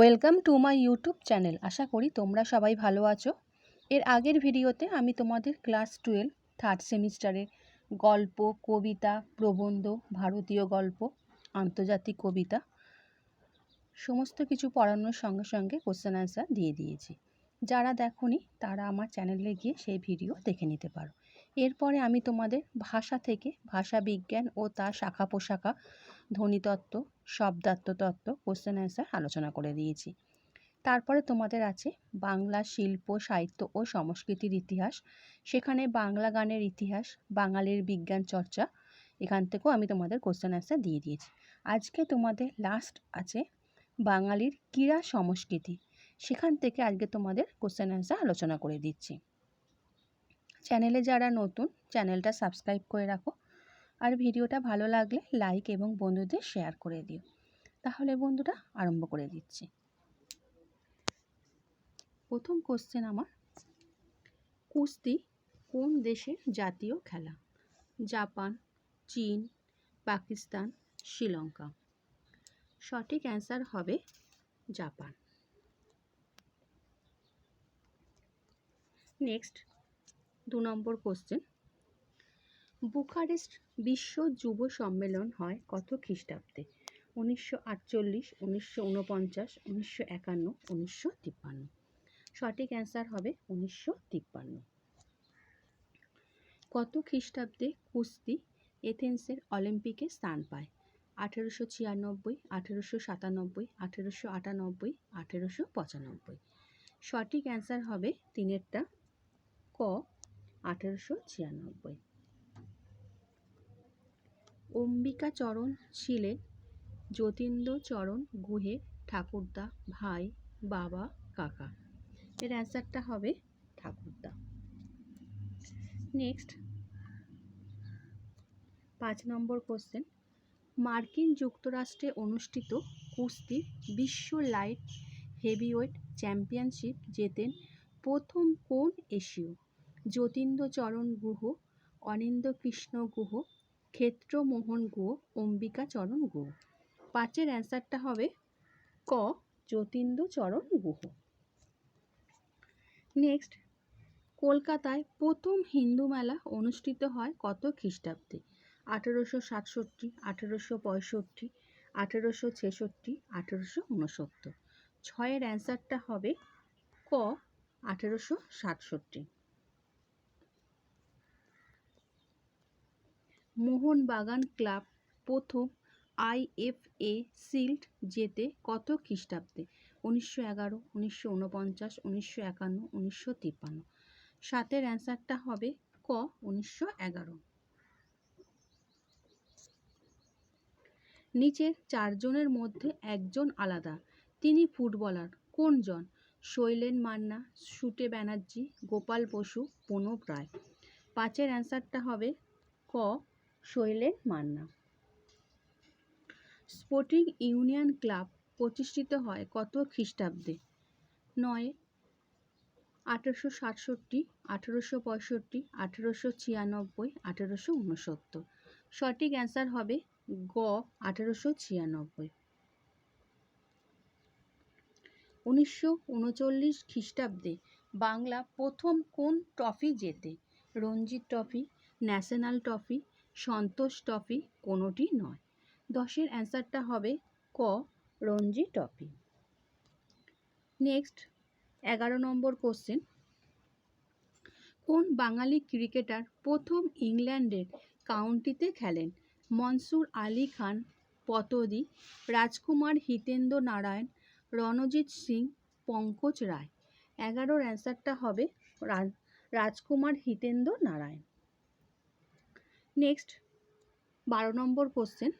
Welcome to my YouTube channel. আশা করি তোমরা সবাই ভালো আছো। এর আগের ভিডিওতে আমি তোমাদের ক্লাস টুয়েলভ, থার্ড সেমিস্টারের গল্প, কবিতা, প্রবন্ধ, ভারতীয় গল্প, আন্তর্জাতিক কবিতা, সমস্ত কিছু পড়ানোর সঙ্গে সঙ্গে কোশ্চেন অ্যান্সার দিয়ে দিয়েছি। যারা দেখোনি, তারা আমার চ্যানেলে গিয়ে সেই ভিডিও দেখে নিতে পারো। এরপরে আমি তোমাদের ভাষা থেকে ভাষা বিজ্ঞান ও তার শাখা পোশাখা ধ্বনিতত্ত্ব শব্দার্থ তত্ত্ব কোশ্চেন অ্যান্সার আলোচনা করে দিয়েছি। তারপরে তোমাদের আছে বাংলা শিল্প, সাহিত্য ও সংস্কৃতির ইতিহাস। সেখানে বাংলা গানের ইতিহাস, বাঙালির বিজ্ঞান চর্চা, এখান থেকেও আমি তোমাদের কোশ্চেন অ্যান্সার দিয়ে দিয়েছি। আজকে তোমাদের লাস্ট আছে বাঙালির ক্রীড়া সংস্কৃতি। সেখান থেকে আজকে তোমাদের কোশ্চেন অ্যান্সার আলোচনা করে দিচ্ছি। চ্যানেলে যারা নতুন চ্যানেলটা সাবস্ক্রাইব করে রাখো। আর ভিডিওটা ভালো লাগলে লাইক এবং বন্ধুদের শেয়ার করে দিও। তাহলে বন্ধুরা আরম্ভ করে দিচ্ছি। প্রথম কোশ্চেন আমার, কুস্তি কোন দেশের জাতীয় খেলা? জাপান, চীন, পাকিস্তান, শ্রীলঙ্কা। সঠিক অ্যান্সার হবে জাপান। নেক্সট দু নম্বর কোশ্চেন বুখারেস্ট বিশ্ব যুব সম্মেলন হয় কত খ্রিস্টাব্দে? উনিশশো আটচল্লিশ, উনিশশো উনপঞ্চাশ উনিশশো একান্ন, উনিশশো তিপ্পান্ন। সঠিক অ্যান্সার হবে উনিশশো তিপ্পান্ন। কত খ্রিস্টাব্দে কুস্তি এথেন্সের অলিম্পিকে স্থান পায়? আঠেরোশো ছিয়ানব্বই, আঠেরোশো সাতানব্বই, আঠেরোশো আটানব্বই, আঠেরোশো পঁচানব্বই। সঠিক অ্যান্সার হবে তিনেরটা ক, আঠেরোশো ছিয়ানব্বই। অম্বিকাচরণ ছিলেন যতীন্দ্রচরণ গুহের ঠাকুরদা, ভাই, বাবা, কাকা। এর অ্যান্সারটা হবে ঠাকুরদা। নেক্সট, পাঁচ নম্বর কোশ্চেন। মার্কিন যুক্তরাষ্ট্রে অনুষ্ঠিত কুস্তি বিশ্ব লাইট হেভিওয়েট চ্যাম্পিয়নশিপ জেতেন প্রথম কোন এশীয়? যতীন্দ্রচরণ গুহ অনিন্দ কৃষ্ণ গুহ ক্ষেত্রমোহন গুহ অম্বিকাচরণ গুহ পাঁচের অ্যান্সারটা হবে ক যতীন্দ্রচরণ গুহ। নেক্সট, কলকাতায় প্রথম হিন্দু মেলা অনুষ্ঠিত হয় কত খ্রিস্টাব্দে? আঠেরোশো সাতষট্টি, আঠেরোশো পঁয়ষট্টি, আঠেরোশো ছেষট্টি, আঠেরোশো উনসত্তর ছয়ের অ্যান্সারটা হবে ক, আঠেরোশো সাতষট্টি। মোহনবাগান ক্লাব প্রথম আইএফএ সিল্ড জেতে কত খ্রিস্টাব্দে? উনিশশো এগারো, উনিশশো উনপঞ্চাশ উনিশশো একান্ন, উনিশশো তিপ্পান্ন। সাতের অ্যান্সারটা হবে ক, উনিশশো এগারো। নিচের চারজনের মধ্যে একজন আলাদা। তিনি ফুটবলার। কোনজন? শৈলেন মান্না, সুটে ব্যানার্জি, গোপাল বসু, প্রণব রায়। পাঁচের অ্যান্সারটা হবে ক Sailen Manna. Sporting union club প্রতিষ্ঠিত হয় কত খ্রিস্টাব্দে? নয়, আঠেরোশো সাতষট্টি, আঠেরোশো পঁয়ষট্টি, আঠেরোশো ছিয়ানব্বই, আঠেরোশো উনসত্তর। সঠিক অ্যান্সার হবে গ, আঠেরোশো ছিয়ানব্বই। উনিশশো উনচল্লিশ খ্রিস্টাব্দে বাংলা প্রথম কোন ট্রফি জেতে? Ranjit trophy, national trophy Santosh trophy কোনোটি নয়। দশের অ্যান্সারটা হবে ক, রঞ্জি ট্রফি। নেক্সট, এগারো নম্বর কোশ্চেন। কোন বাঙালি ক্রিকেটার প্রথম ইংল্যান্ডের কাউন্টিতে খেলেন? মনসুর আলী খান, পতদি, রাজকুমার হিতেন্দ্র নারায়ণ, রণজিৎ সিং, পঙ্কজ রায়। এগারোর অ্যান্সারটা হবে রাজকুমার হিতেন্দ্র নারায়ণ। নেক্সট বারো নম্বর কোশ্চেন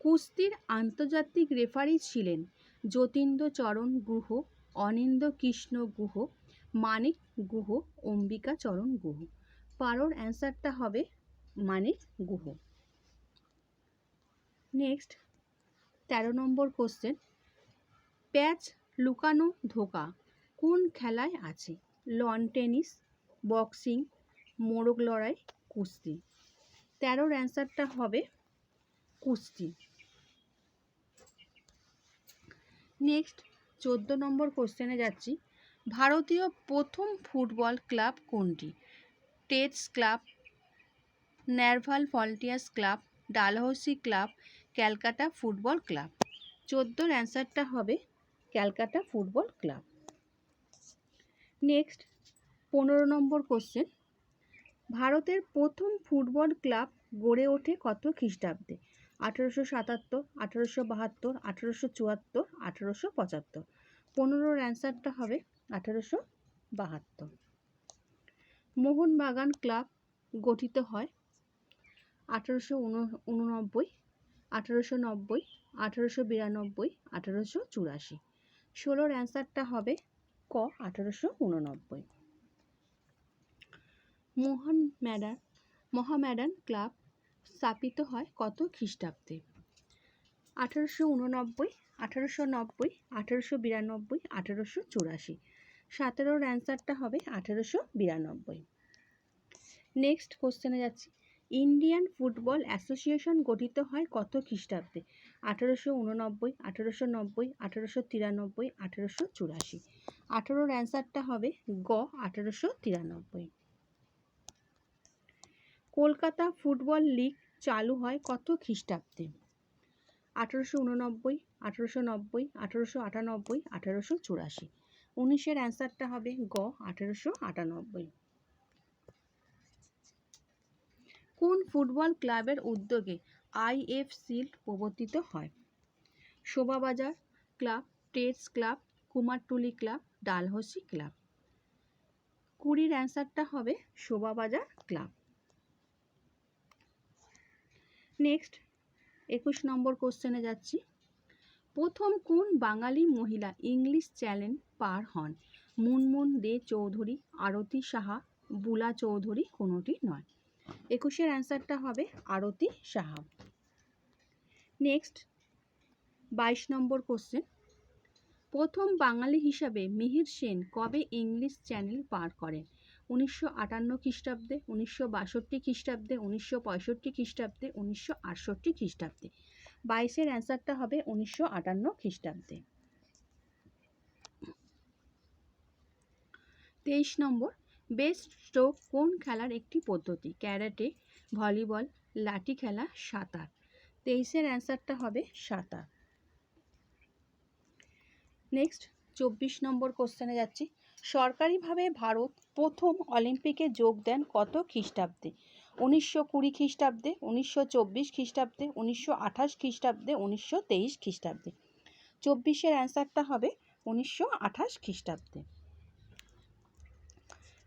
কুস্তির আন্তর্জাতিক রেফারি ছিলেন যতীন্দ্রচরণ গুহ, অনিন্দ কৃষ্ণ গুহ, মানিক গুহ অম্বিকাচরণ গুহ। বারোর অ্যান্সারটা হবে মানিক গুহ। নেক্সট তেরো নম্বর কোশ্চেন প্যাচ লুকানো ধোকা কোন খেলায় আছে? লন টেনিস বক্সিং মোরগ লড়াই, কুস্তি। তেরোর অ্যান্সারটা হবে কুস্তি। নেক্সট, চোদ্দ নম্বর কোশ্চেনে যাচ্ছি। ভারতীয় প্রথম ফুটবল ক্লাব কোনটি? টেটস club, naval volunteers club, Dalhousie club, Calcutta football club. চোদ্দোর অ্যান্সারটা হবে ক্যালকাটা ফুটবল ক্লাব। নেক্সট, পনেরো নম্বর কোশ্চেন। ভারতের প্রথম ফুটবল ক্লাব গড়ে ওঠে কত খ্রিস্টাব্দে? আঠেরোশো সাতাত্তর, আঠেরোশো বাহাত্তর, আঠেরোশো চুয়াত্তর, আঠেরোশো পঁচাত্তর। পনেরোর অ্যান্সারটা হবে আঠেরোশো বাহাত্তর। মোহনবাগান ক্লাব গঠিত হয় আঠেরোশো উননব্বই আঠেরোশো নব্বই, আঠেরোশো বিরানব্বই, আঠেরোশো চুরাশি। ষোলোর অ্যান্সারটা হবে ক আঠেরোশো উননব্বই। মোহন ম্যাডান মহাম্যাডান ক্লাব স্থাপিত হয় কত খ্রিস্টাব্দে? আঠারোশো উননব্বই, আঠারোশো নব্বই, আঠেরোশো বিরানব্বই, আঠেরোশো চুরাশি। সতেরোর অ্যান্সারটা হবে আঠেরোশো বিরানব্বই। নেক্সট কোশ্চেনে যাচ্ছি। ইন্ডিয়ান ফুটবল অ্যাসোসিয়েশন গঠিত হয় কত খ্রিস্টাব্দে? আঠারোশো উননব্বই, আঠেরোশো নব্বই, আঠারোশো তিরানব্বই, আঠেরোশো চুরাশি। আঠারোর অ্যান্সারটা হবে গ, আঠারোশো তিরানব্বই। কলকাতা ফুটবল লিগ চালু হয় কত খ্রিস্টাব্দে? আঠেরোশো উননব্বই, আঠেরোশো নব্বই, আঠেরোশো আটানব্বই, আঠেরোশো চুরাশি। উনিশের অ্যান্সারটা হবে গ, আঠেরোশো আটানব্বই। কোন ফুটবল ক্লাবের উদ্যোগে আইএফসিল প্রবর্তিত হয়? Shobhabazar club টেটস club, Kumartuli club, Dalhousie club. কুড়ির অ্যান্সারটা হবে শোভাবাজার ক্লাব। নেক্সট একুশ নম্বর কোশ্চেনে যাচ্ছি। প্রথম কোন বাঙালি মহিলা ইংলিশ চ্যানেল পার হন? মুনমুন দে চৌধুরী, আরতি সাহা, বুলা চৌধুরী কোনোটি নয়। একুশের অ্যান্সারটা হবে আরতি সাহা। নেক্সট বাইশ নম্বর কোশ্চেন প্রথম বাঙালি হিসাবে মিহির সেন কবে ইংলিশ চ্যানেল পার করেন? উনিশশো আটান্ন খ্রিস্টাব্দে, উনিশশো বাষট্টি খ্রিস্টাব্দে, উনিশশো পঁয়ষট্টি খ্রিস্টাব্দে, উনিশশো আটষট্টি খ্রিস্টাব্দে। বাইশের অ্যান্সারটা হবে উনিশশো আটান্ন খ্রিস্টাব্দে। তেইশ নম্বর, বেস্ট স্ট্রোক কোন খেলার একটি পদ্ধতি? ক্যারাটে, ভলিবল, লাঠি খেলা, সাঁতার। তেইশের অ্যান্সারটা হবে সাঁতার। নেক্সট, চব্বিশ নম্বর কোশ্চেনে যাচ্ছি। সরকারিভাবে ভারত প্রথম অলিম্পিকে যোগ দেন কত খ্রিস্টাব্দে? উনিশশো কুড়ি খ্রিস্টাব্দে, উনিশশো চব্বিশ খ্রিস্টাব্দে, উনিশশো আঠাশ খ্রিস্টাব্দে, উনিশশো তেইশ খ্রিস্টাব্দে। চব্বিশের অ্যান্সারটা হবে উনিশশো আঠাশ খ্রিস্টাব্দে।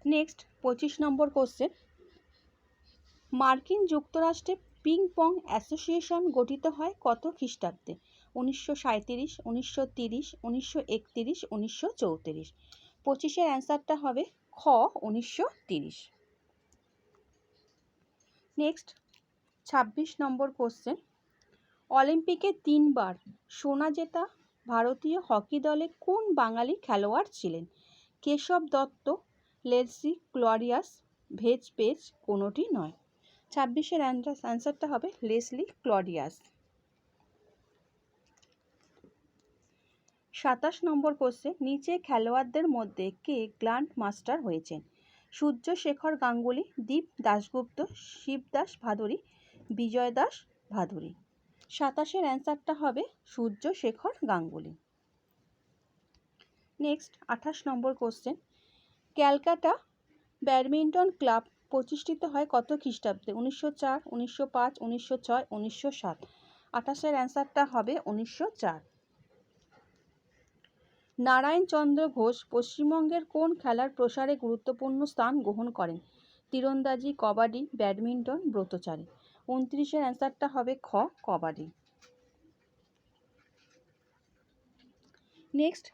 নেক্সট, পঁচিশ নম্বর কোশ্চেন। মার্কিন যুক্তরাষ্ট্রে পিং পং অ্যাসোসিয়েশন গঠিত হয় কত খ্রিস্টাব্দে? উনিশশো সাঁইত্রিশ, উনিশশো তিরিশ, উনিশশো একতিরিশ, উনিশশো চৌত্রিশ। পঁচিশের অ্যান্সারটা হবে খ উনিশশো তিরিশ। নেক্সট ছাব্বিশ নম্বর কোশ্চেন অলিম্পিকে তিনবার সোনা জেতা ভারতীয় হকি দলে কোন বাঙালি খেলোয়াড় ছিলেন? কেশব দত্ত, লেসি ক্লরিয়াস, ভেজ পেজ কোনোটি নয়। ছাব্বিশের অ্যান্সারটা হবে লেসলি ক্লডিয়াস সাতাশ নম্বর কোশ্চেন নিচে খেলোয়াড়দের মধ্যে কে গ্র্যান্ড মাস্টার হয়েছেন? সূর্য শেখর গাঙ্গুলি, দীপ দাশগুপ্ত, শিবদাস ভাদুরী, বিজয় দাস ভাদুরী। সাতাশের অ্যান্সারটা হবে সূর্য শেখর গাঙ্গুলি। নেক্সট, আঠাশ number question. Calcutta badminton club প্রতিষ্ঠিত হয় কত খ্রিস্টাব্দে? উনিশশো চার, উনিশশো পাঁচ, উনিশশো ছয়, উনিশশো সাত। আঠাশের অ্যান্সারটা হবে উনিশশো চার। নারায়ণচন্দ্র ঘোষ পশ্চিমবঙ্গের কোন খেলার প্রসারে গুরুত্বপূর্ণ স্থান গ্রহণ করেন? তীরন্দাজি, কবাডি, ব্যাডমিন্টন, ব্রতচারী। উনত্রিশের অ্যান্সারটা হবে খ, কবাডি। নেক্সট,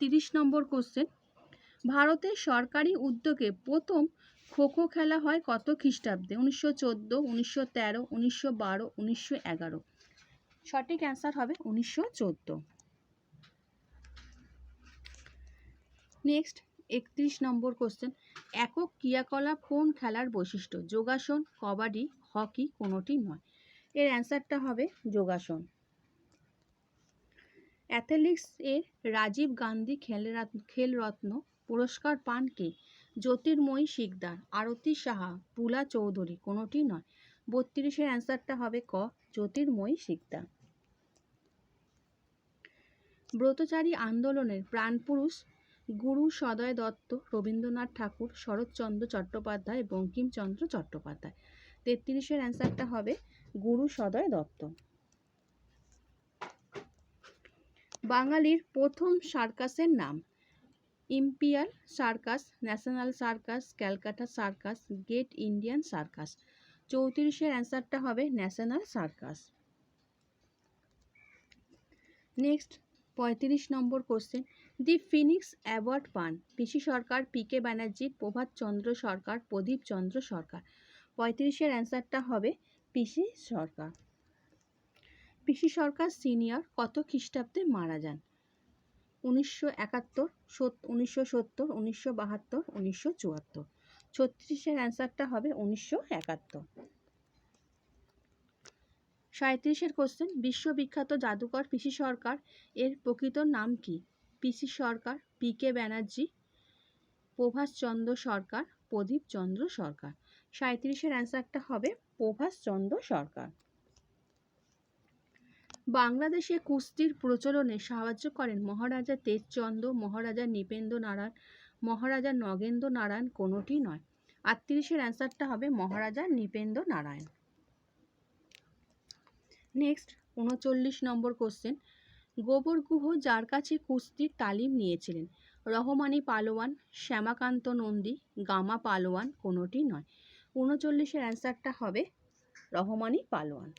তিরিশ নম্বর কোশ্চেন। ভারতের সরকারি উদ্যোগে প্রথম খোখো খেলা হয় কত খ্রিস্টাব্দে? উনিশশো চোদ্দ, উনিশশো তেরো, উনিশশো বারো, উনিশশো এগারো। সঠিক অ্যান্সার হবে উনিশশো চোদ্দ। নেক্সট একত্রিশ নম্বর কোশ্চেন একক ক্রিয়াকলাপ কোন খেলার বৈশিষ্ট্য? যোগাসন, কবাডি, হকি কোনোটি নয়। এর অ্যান্সারটা হবে যোগাসন। অ্যাথলেটিক্স এর রাজীব গান্ধী খেলরাত- খেলরত্ন পুরস্কার পান কে? জ্যোতির্ময়ী শিকদার, আরতি সাহা, পুলা চৌধুরী কোনোটি নয়। বত্রিশের অ্যান্সারটা হবে ক, জ্যোতির্ময়ী শিকদার। ব্রতচারী আন্দোলনের প্রাণপুরুষ গুরু সদয় দত্ত, রবীন্দ্রনাথ ঠাকুর, শরৎচন্দ্র চট্টোপাধ্যায়, বঙ্কিমচন্দ্র চট্টোপাধ্যায়। তেত্রিশের অ্যান্সারটা হবে গুরু সদয় দত্ত। বাঙালির প্রথম সার্কাসের নাম imperial circus, national circus, Calcutta circus great Indian circus. চৌত্রিশের অ্যান্সারটা হবে ন্যাশনাল সার্কাস। নেক্সট, পঁয়ত্রিশ number question. The phoenix award পান। PC Sarkar P K Banerjee Prabhat Chandra Sarkar, Pradip Chandra Sarkar. পঁয়ত্রিশের অ্যান্সারটা হবে পিসি সরকার। পিসি সরকার সিনিয়র কত খ্রিস্টাব্দে মারা যান? উনিশশো একাত্তর উনিশশো সত্তর, উনিশশো বাহাত্তর, উনিশশো চুয়াত্তর। ছত্রিশের অ্যান্সারটা হবে উনিশশো একাত্তর। সাঁত্রিশের কোশ্চেন, বিশ্ববিখ্যাত জাদুকর পিসি সরকার এর প্রকৃত নাম কি? PC Sorcar, P K Banerjee Prabhas Chandra Sorcar, Pradip Chandra Sorcar. সাঁত্রিশের অ্যান্সারটা হবে প্রভাষ চন্দ্র সরকার। বাংলাদেশে কুস্তির প্রচলনে সাহায্য করেন মহারাজা তেজচন্দ্র, মহারাজা নৃপেন্দ্র নারায়ণ, মহারাজা নগেন্দ্র নারায়ণ কোনোটি নয়। আটত্রিশের অ্যান্সারটা হবে মহারাজা নৃপেন্দ্র নারায়ণ। নেক্সট উনচল্লিশ নম্বর কোশ্চেন গোবর গুহ যার কাছে কুস্তির তালিম নিয়েছিলেন। রহমানি পালোয়ান, শ্যামাকান্ত নন্দী, গামা পালোয়ান কোনোটি নয়। উনচল্লিশের অ্যান্সারটা হবে রহমানি পালোয়ান।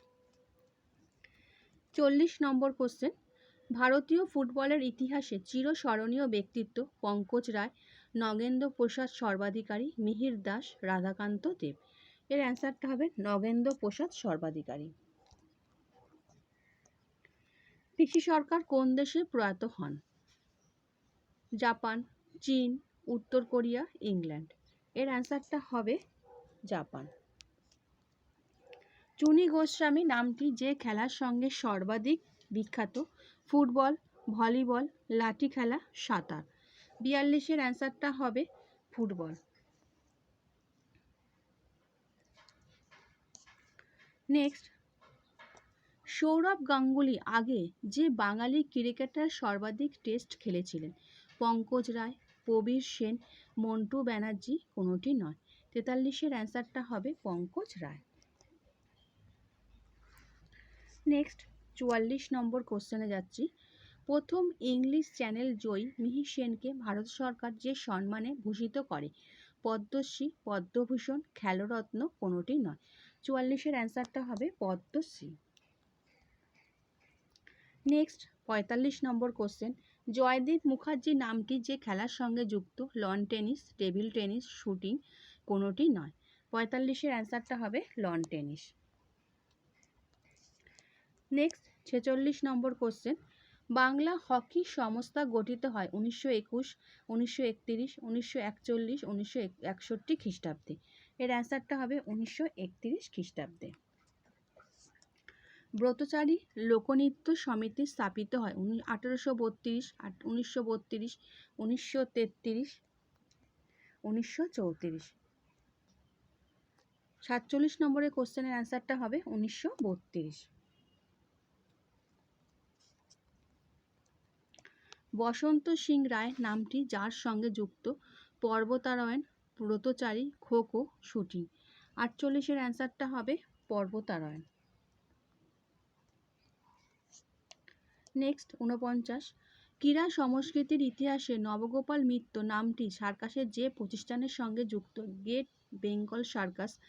চল্লিশ নম্বর কোশ্চেন। ভারতীয় ফুটবলের ইতিহাসে চিরস্মরণীয় ব্যক্তিত্ব পঙ্কজ রায়, নগেন্দ্র প্রসাদ সর্বাধিকারী, মিহির দাস, রাধাকান্ত দেব। এর অ্যান্সারটা হবে নগেন্দ্র প্রসাদ সর্বাধিকারী। পিসি সরকার কোন দেশে প্রয়াত হন? জাপান, চীন, উত্তর কোরিয়া, ইংল্যান্ড। এর অ্যান্সারটা হবে জাপান। চুনি গোস্বামী নামটি যে খেলার সঙ্গে সর্বাধিক বিখ্যাত, ফুটবল, ভলিবল, লাঠি খেলা, সাঁতার। বিয়াল্লিশের অ্যান্সারটা হবে ফুটবল। নেক্সট সৌরভ গাঙ্গুলি আগে যে বাঙালি ক্রিকেটার সর্বাধিক টেস্ট খেলেছিলেন। পঙ্কজ রায়, প্রবীর সেন, মন্টু ব্যানার্জি কোনোটি নয়। তেতাল্লিশের অ্যান্সারটা হবে পঙ্কজ রায়। নেক্সট, চুয়াল্লিশ নম্বর কোশ্চেনে যাচ্ছি। প্রথম ইংলিশ চ্যানেল জয়ী মিহির সেনকে ভারত সরকার যে সম্মানে ভূষিত করে, পদ্মশ্রী, পদ্মভূষণ খেলরত্ন কোনোটি নয়। চুয়াল্লিশের অ্যান্সারটা হবে পদ্মশ্রী। নেক্সট পঁয়তাল্লিশ নম্বর কোশ্চেন জয়দীপ মুখার্জি নামটি যে খেলার সঙ্গে যুক্ত lawn tennis table tennis shooting কোনোটি নয়। পঁয়তাল্লিশের অ্যান্সারটা হবে লন টেনিস নেক্সট ছেচল্লিশ নম্বর কোশ্চেন বাংলা হকি সংস্থা গঠিত হয় উনিশশো একুশ, উনিশশো একতিরিশ, উনিশশো একচল্লিশ, উনিশশো একষট্টি খ্রিস্টাব্দে। এর অ্যান্সারটা হবে উনিশশো একতিরিশ খ্রিস্টাব্দে। ব্রতচারী লোকনৃত্য সমিতি স্থাপিত হয় আঠেরোশো বত্রিশ উনিশশো বত্রিশ, উনিশশো তেত্রিশ, উনিশশো চৌত্রিশ। সাতচল্লিশ নম্বরের কোশ্চেনের অ্যান্সারটা হবে উনিশশো বত্রিশ। বসন্ত সিং রায় নামটি যার সঙ্গে যুক্ত? পর্বতারয়ণ, ব্রতচারী, খোখো, শুটিং। আটচল্লিশের অ্যান্সারটা হবে পর্বতারয়ণ। নেক্সট ঊনপঞ্চাশ। ক্রীড়া সংস্কৃতির ইতিহাসে নবগোপাল মিত্র নামটি সার্কাসের যে প্রতিষ্ঠানের সঙ্গে যুক্ত। গেট বেঙ্গল সার্কাস,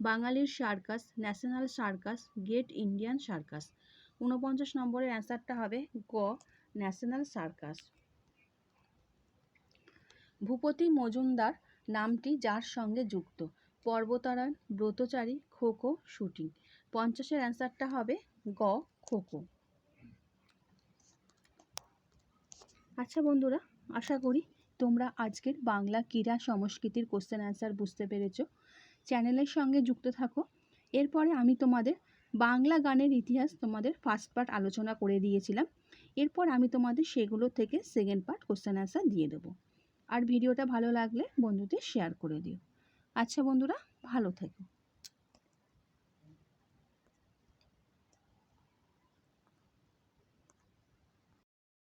বাঙালির circus, national circus great Indian circus. ঊনপঞ্চাশ নম্বরের অ্যান্সারটা হবে গ, ন্যাশনাল সার্কাস। ভূপতি মজুমদার নামটি যার সঙ্গে যুক্ত। পর্বতারায়ণ ব্রতচারী, খোখো শুটিং। পঞ্চাশের অ্যান্সারটা হবে গ, খোখো। আচ্ছা বন্ধুরা, আশা করি তোমরা আজকের বাংলা ক্রীড়া সংস্কৃতির কোশ্চেন অ্যান্সার বুঝতে পেরেছ। চ্যানেলের সঙ্গে যুক্ত থাকো। এরপরে আমি তোমাদের বাংলা গানের ইতিহাস তোমাদের ফার্স্ট পার্ট আলোচনা করে দিয়েছিলাম। এরপর আমি তোমাদের সেগুলো থেকে সেকেন্ড পার্ট কোশ্চেন অ্যান্সার দিয়ে দেবো। আর ভিডিওটা ভালো লাগলে বন্ধুদের শেয়ার করে দিও। আচ্ছা বন্ধুরা, ভালো থেকো।